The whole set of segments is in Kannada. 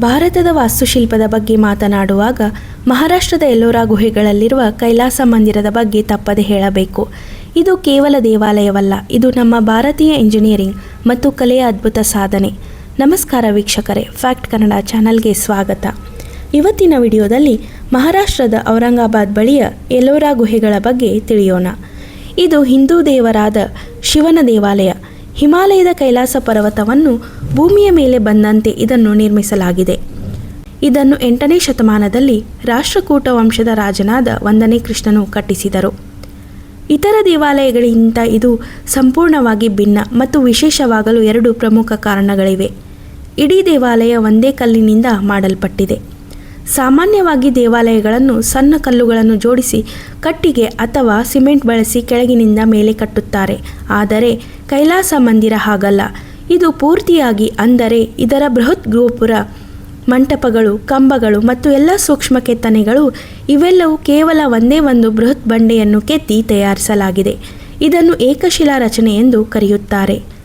ಭಾರತದ ವಾಸ್ತುಶಿಲ್ಪದ ಬಗ್ಗೆ ಮಾತನಾಡುವಾಗ ಮಹಾರಾಷ್ಟ್ರದ ಎಲ್ಲೋರಾ ಗುಹೆಗಳಲ್ಲಿರುವ ಕೈಲಾಸ ಮಂದಿರದ ಬಗ್ಗೆ ತಪ್ಪದೆ ಹೇಳಬೇಕು. ಇದು ಕೇವಲ ದೇವಾಲಯವಲ್ಲ, ಇದು ನಮ್ಮ ಭಾರತೀಯ ಇಂಜಿನಿಯರಿಂಗ್ ಮತ್ತು ಕಲೆಯ ಅದ್ಭುತ ಸಾಧನೆ. ನಮಸ್ಕಾರ ವೀಕ್ಷಕರೇ, ಫ್ಯಾಕ್ಟ್ ಕನ್ನಡ ಚಾನಲ್ಗೆ ಸ್ವಾಗತ. ಇವತ್ತಿನ ವಿಡಿಯೋದಲ್ಲಿ ಮಹಾರಾಷ್ಟ್ರದ ಔರಂಗಾಬಾದ್ ಬಳಿಯ ಎಲ್ಲೋರಾ ಗುಹೆಗಳ ಬಗ್ಗೆ ತಿಳಿಯೋಣ. ಇದು ಹಿಂದೂ ದೇವರಾದ ಶಿವನ ದೇವಾಲಯ. ಹಿಮಾಲಯದ ಕೈಲಾಸ ಪರ್ವತವನ್ನು ಭೂಮಿಯ ಮೇಲೆ ಬಂದಂತೆ ಇದನ್ನು ನಿರ್ಮಿಸಲಾಗಿದೆ. ಇದನ್ನು ಎಂಟನೇ ಶತಮಾನದಲ್ಲಿ ರಾಷ್ಟ್ರಕೂಟ ವಂಶದ ರಾಜನಾದ ಒಂದನೇ ಕೃಷ್ಣನು ಕಟ್ಟಿಸಿದರು. ಇತರ ದೇವಾಲಯಗಳಿಗಿಂತ ಇದು ಸಂಪೂರ್ಣವಾಗಿ ಭಿನ್ನ ಮತ್ತು ವಿಶೇಷವಾಗಲು ಎರಡು ಪ್ರಮುಖ ಕಾರಣಗಳಿವೆ. ಇಡೀ ದೇವಾಲಯ ಒಂದೇ ಕಲ್ಲಿನಿಂದ ಮಾಡಲ್ಪಟ್ಟಿದೆ. ಸಾಮಾನ್ಯವಾಗಿ ದೇವಾಲಯಗಳನ್ನು ಸಣ್ಣ ಕಲ್ಲುಗಳನ್ನು ಜೋಡಿಸಿ ಕಟ್ಟಿಗೆ ಅಥವಾ ಸಿಮೆಂಟ್ ಬಳಸಿ ಕೆಳಗಿನಿಂದ ಮೇಲೆ ಕಟ್ಟುತ್ತಾರೆ. ಆದರೆ ಕೈಲಾಸ ಮಂದಿರ ಹಾಗಲ್ಲ. ಇದು ಪೂರ್ತಿಯಾಗಿ ಅಂದರೆ ಇದರ ಬೃಹತ್ ಗೋಪುರ, ಮಂಟಪಗಳು, ಕಂಬಗಳು ಮತ್ತು ಎಲ್ಲ ಸೂಕ್ಷ್ಮ ಕೆತ್ತನೆಗಳು ಇವೆಲ್ಲವೂ ಕೇವಲ ಒಂದೇ ಒಂದು ಬೃಹತ್ ಬಂಡೆಯನ್ನು ಕೆತ್ತಿ ತಯಾರಿಸಲಾಗಿದೆ. ಇದನ್ನು ಏಕಶಿಲಾ ರಚನೆ ಎಂದು ಕರೆಯುತ್ತಾರೆ.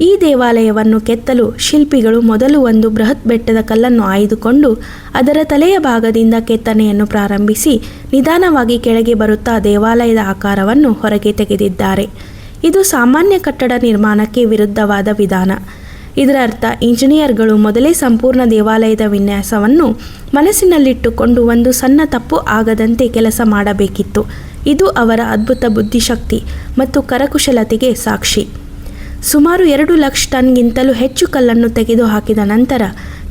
ಈ ದೇವಾಲಯವನ್ನು ಕೆತ್ತಲು ಶಿಲ್ಪಿಗಳು ಮೊದಲು ಒಂದು ಬೃಹತ್ ಬೆಟ್ಟದ ಕಲ್ಲನ್ನು ಆಯ್ದುಕೊಂಡು ಅದರ ತಲೆಯ ಭಾಗದಿಂದ ಕೆತ್ತನೆಯನ್ನು ಪ್ರಾರಂಭಿಸಿ ನಿಧಾನವಾಗಿ ಕೆಳಗೆ ಬರುತ್ತಾ ದೇವಾಲಯದ ಆಕಾರವನ್ನು ಹೊರಗೆ ತೆಗೆದಿದ್ದಾರೆ. ಇದು ಸಾಮಾನ್ಯ ಕಟ್ಟಡ ನಿರ್ಮಾಣಕ್ಕೆ ವಿರುದ್ಧವಾದ ವಿಧಾನ. ಇದರ ಅರ್ಥ ಇಂಜಿನಿಯರ್ಗಳು ಮೊದಲೇ ಸಂಪೂರ್ಣ ದೇವಾಲಯದ ವಿನ್ಯಾಸವನ್ನು ಮನಸ್ಸಿನಲ್ಲಿಟ್ಟುಕೊಂಡು ಒಂದು ಸಣ್ಣ ತಪ್ಪು ಆಗದಂತೆ ಕೆಲಸ ಮಾಡಬೇಕಿತ್ತು. ಇದು ಅವರ ಅದ್ಭುತ ಬುದ್ಧಿಶಕ್ತಿ ಮತ್ತು ಕರಕುಶಲತೆಗೆ ಸಾಕ್ಷಿ. ಸುಮಾರು ಎರಡು ಲಕ್ಷ ಟನ್ಗಿಂತಲೂ ಹೆಚ್ಚು ಕಲ್ಲನ್ನು ತೆಗೆದುಹಾಕಿದ ನಂತರ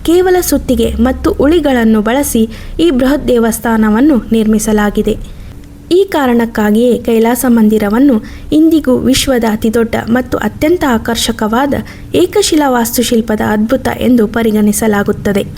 ಕೇವಲ ಸುತ್ತಿಗೆ ಮತ್ತು ಉಳಿಗಳನ್ನು ಬಳಸಿ ಈ ಬೃಹತ್ ದೇವಸ್ಥಾನವನ್ನು ನಿರ್ಮಿಸಲಾಗಿದೆ. ಈ ಕಾರಣಕ್ಕಾಗಿಯೇ ಕೈಲಾಸ ಮಂದಿರವನ್ನು ಇಂದಿಗೂ ವಿಶ್ವದ ಅತಿದೊಡ್ಡ ಮತ್ತು ಅತ್ಯಂತ ಆಕರ್ಷಕವಾದ ಏಕಶಿಲಾ ವಾಸ್ತುಶಿಲ್ಪದ ಅದ್ಭುತ ಎಂದು ಪರಿಗಣಿಸಲಾಗುತ್ತದೆ.